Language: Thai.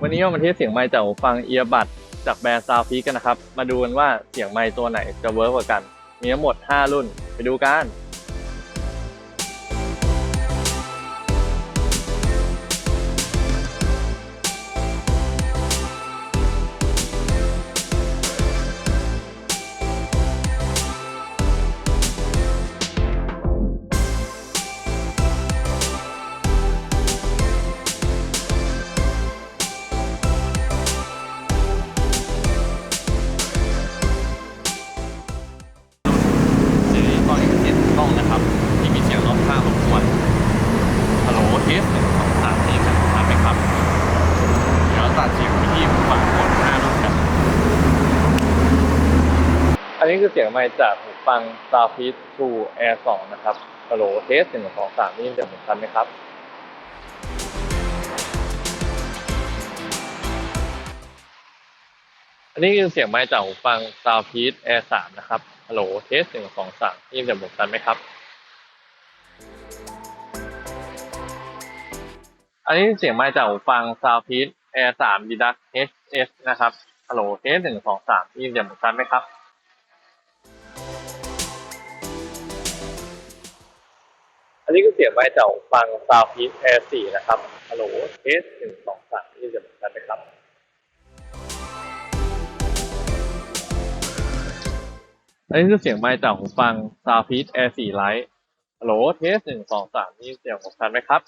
วันนี้มาเทสเสียงไมค์จากฟังเอียบัตจากแบรนด์ซาวพีกันนะครับ มาดูกันว่าเสียงไมค์ตัวไหนจะเวิร์กกว่ากัน มีทั้งหมด 5 รุ่น ไปดูกัน อันนี้คือเสียงไมค์จากหูฟัง Soundpeace True Air 2 นะครับฮัลโหลเทสหนึ่งสองสามนี่จะเหมือนกันไหมครับอันนี้คือเสียงไมค์จากหูฟัง Soundpeace Air 3 นะครับฮัลโหลเทสหนึ่งสองสามนี่จะเหมือนกันไหมครับ อันนี้เสียงไมค์จากหูฟัง Soundpeace Air 3 Deluxe HS นะครับฮัลโหลเทสหนึ่งสองสามนี่จะเหมือนกันไหมครับ นี้ก็เสียงไว้จากฟังซาวพีแอร์สี่นะครับฮัลโหลเอสหนึ่งสองสามนี่จะเหมือนกันไหมครับอันนี้คือเสียงไมค์จากหูฟัง Soundpeace Air 4 Lite ฮัลโหลเทสหนึ่งสองสามนี่เสียงของกันไหมครับ